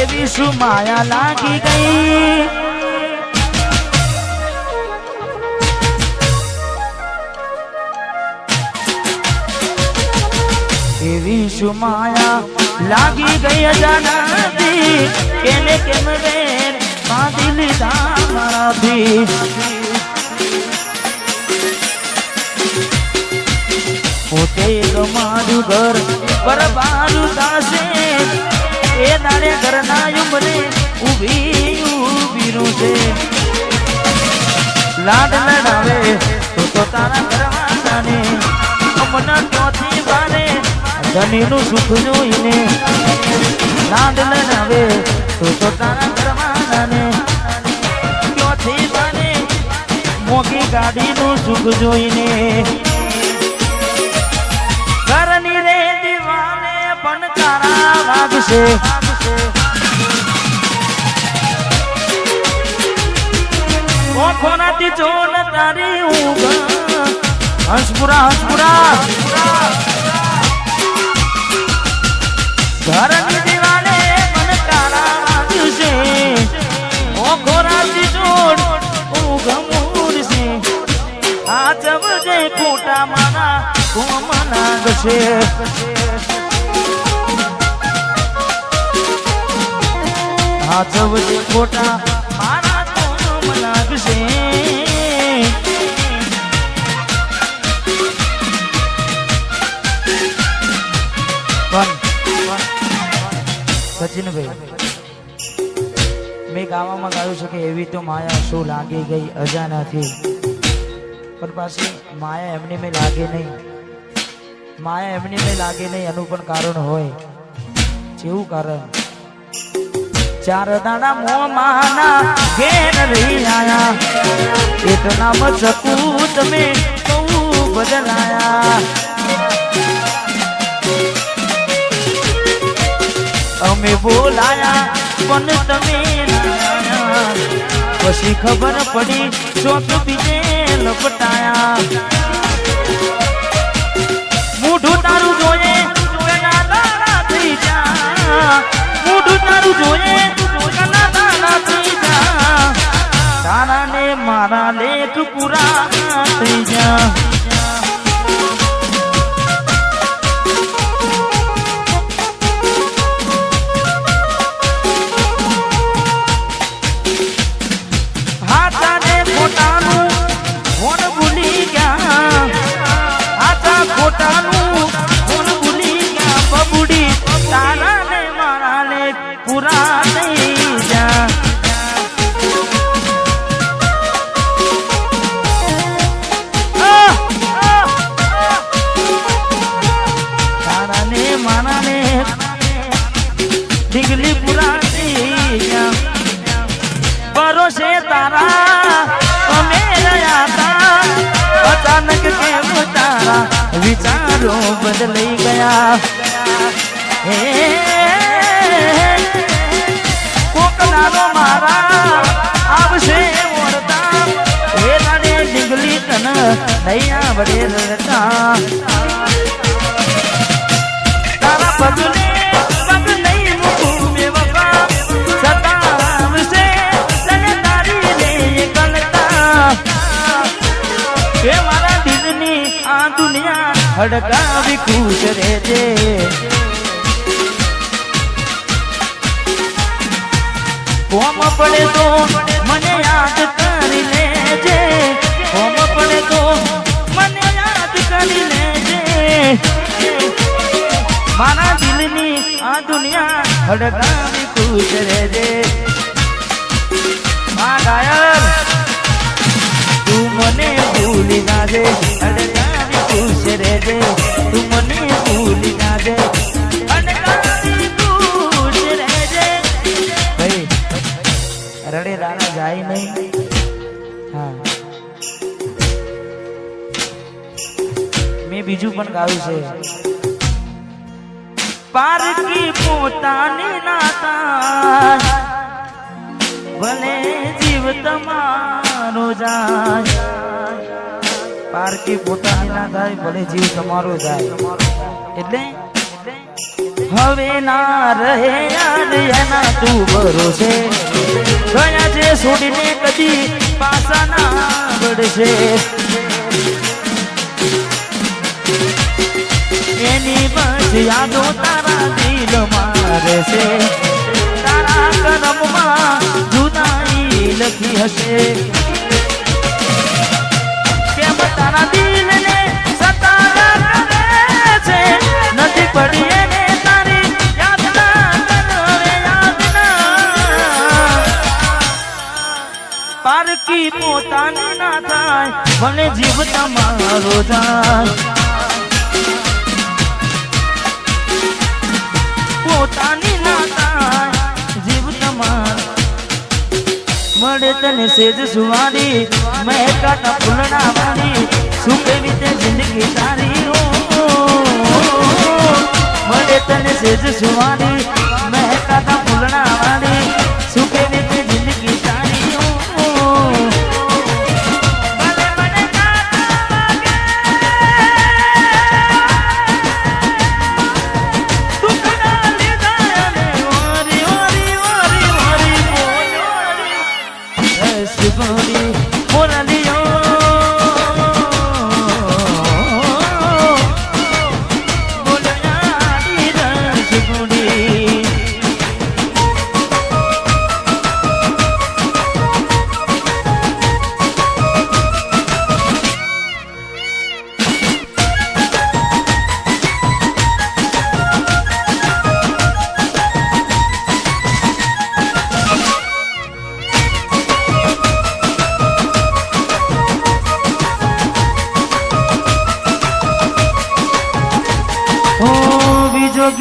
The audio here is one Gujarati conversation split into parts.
એવી શું માયા લાગી ગઈ? એવી શું માયા લાગી ગઈ અજાનાથી? કેને કેમ વેર બાંધી લીધા મારાથી પોતે મારું ઘર એ દાડે ઘરના ઉમરે ઊભી ઊભી રૂજે લાડ લડાવે તો તો તારા ઘરવાળાને અમના ચોથી વારે, ધનીનું સુખ જોઈને લાડ લડાવે તો તો તારા ઘરવાળાને ચોથી વારે મોગી ગાડીનું સુખ જોઈને ઘરની રે દીવાને પણ તારા વાગશે જો ન તારી ઊંઘ. હંસપુરા હસપુરા ઘરની દીવાને પણ તારા આ જવજે ખોટા માના કોમ નાગશે. આ જવજે ખોટા મારા કોમ નાગશે સચિનભાઈ, મેં ગાવામાં ગાયું છે કે એવી તો માયા શું લાગી ગઈ અજાનાથી. પણ પાછી માયા એમની મેં લાગે નહીં. માયા એમની મેં લાગે નહીં એનું પણ કારણ હોય. જેવું કારણ. ચાર દાડા મોમાના ઘેર રહી આયા. એટલા મચકું તમે બહુ બદલાયા. અમે બોલાયા, પણ તમે પછી ખબર પડી ચોક બીજે લપટાયા. તારા ને ઢીંગલી પૂરા થઈ તારા અમે રહ્યા તા અચાનક કેમ તારા વિચારો બદલાઈ ગયા હે કોકનારો મારા આવશે મોરતા હે રાડે ડીંગલી તન નહીં વડે રડતા હડકાવી ખુશ રહેજે કોમ પડે તો મને યાદ કરી લેજે કોમ પડે તો મને યાદ કરી લેજે મારા દિલની આ દુનિયા હડકાવી ખુશ રહેજે. મા ગાયર તું મને ભૂલી ના દે હડકાવી ખુશ રહેજે. તું મને ભૂલી ના દે રડે રાણા જાય નહીં. હા. મેં બીજું પણ ગાયું છે. પોતાની નાતા. ભલે જીવ તમારો જાય. પારકી પોતાની ના થાય, ભલે જીવ તમારો જાય. એટલે હવે ના રહે એના તું ભરોસે. ગયા છે છોડીને કદી પાસા ના પડશે એની બસ યાદો તારા દિલ મારે છે તારા કરમમાં જુદાઈ લખી હશે કેમ તારા દિલને સતારા કરે છે નથી પડી એને તારી યાદ ના કરે યાદ ના પારકી પોતાની ના થાય ભલે જીવ તમારો જાય મળે તને સેજ સુવારી મેં કાટા ફૂલડા વાળી શું કેવી તે જિંદગી તારી? મળે તને સેજ સુવારી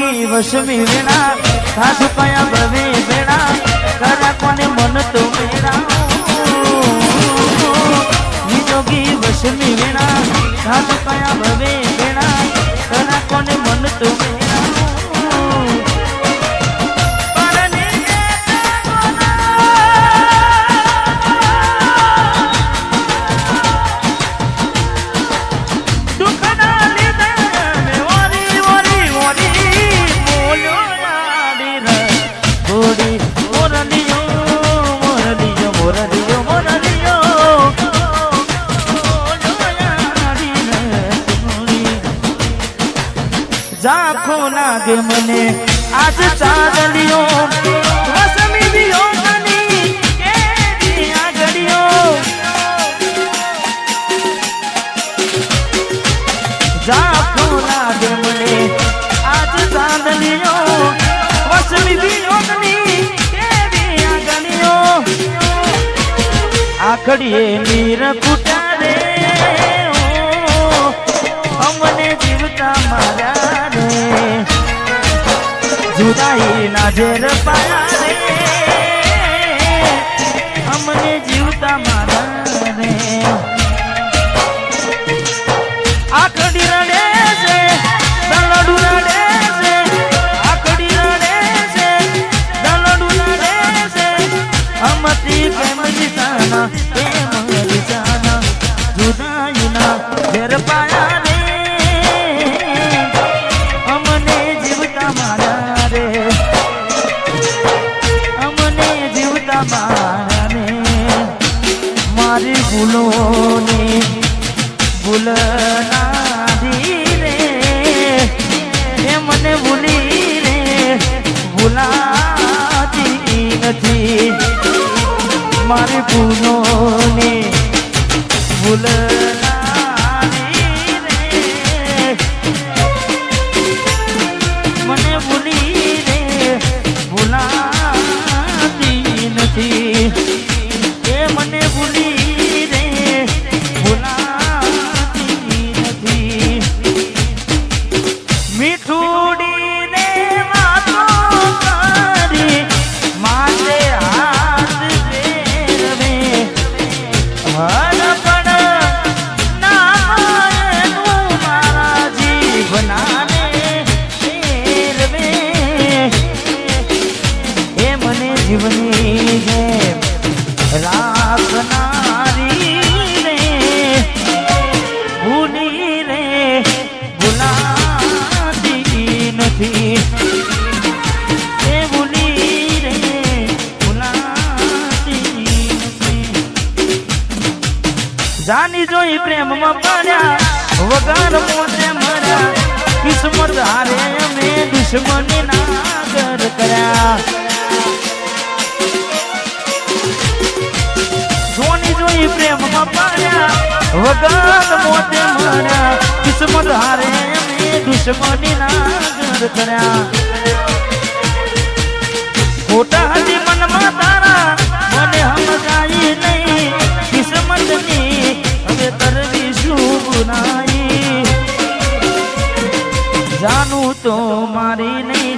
બીજોગી વસમી વેણા સાસુ કયા ભવે વેણા કરા કોને મન તો મેરા બીજોગી વસમી વેણા સાસુ કયા ભવે લાગે મને? આજ ચાંદલીઓ વસમી વિયોગની કેવી આગળિયો ઝાંખો લાગે મને? આજ ચાંદલિયો વસમી આખડીએ કુટારે ઓ, અમને જીવતા માર્યા ના ઝેર પાયા અમને જીવતા મારા રે આખડી રડે છે, દલડુ રડે છે, આખડી રડે છે, દલડુ રડે છે. અમતી પ્રેમ જીતાના પ્રેમ જીતાના જુદાઈના ઝેર પાયા ભૂલોની ભૂલ રે મને ભૂલી રે ભૂલાતી નથી મારી ભૂલોને ભૂલ પ્રેમમાં પડ્યા વગર મોતે મર્યા. કિસ્મત હારે અમે દુશ્મની નાગર કર્યા. જોની જોઈ પ્રેમમાં પડ્યા વગર મોતે મર્યા. કિસ્મત હારે અમે દુશ્મની નાગર કર્યા. ખોટા હજી મનમાં તારા, મને સમજાય નહીં. કિસ્મતની હવે કરવી શું ગુનાઈ જાનું તો મારી નહીં.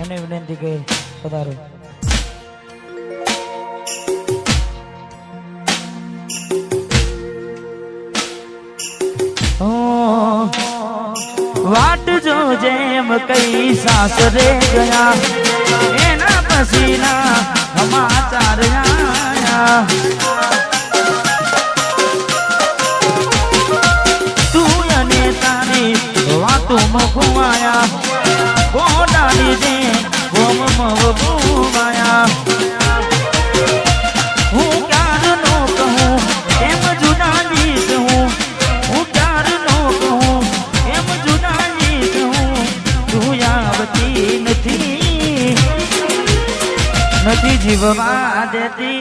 એમને વિનંતી કરી પધારો. વાટ જો જેમ કઈ સાસરે ગયા, એના પસીના સમાચાર આયા. તું અને તારી વાતોમાં ઘુમાયા ગોડાની દે ગોમમાં ઘુમાયા હું ક્યારનો કહું, એમ જુદાની કહું હું ક્યારનો નથી. નથી જીવવા દેતી.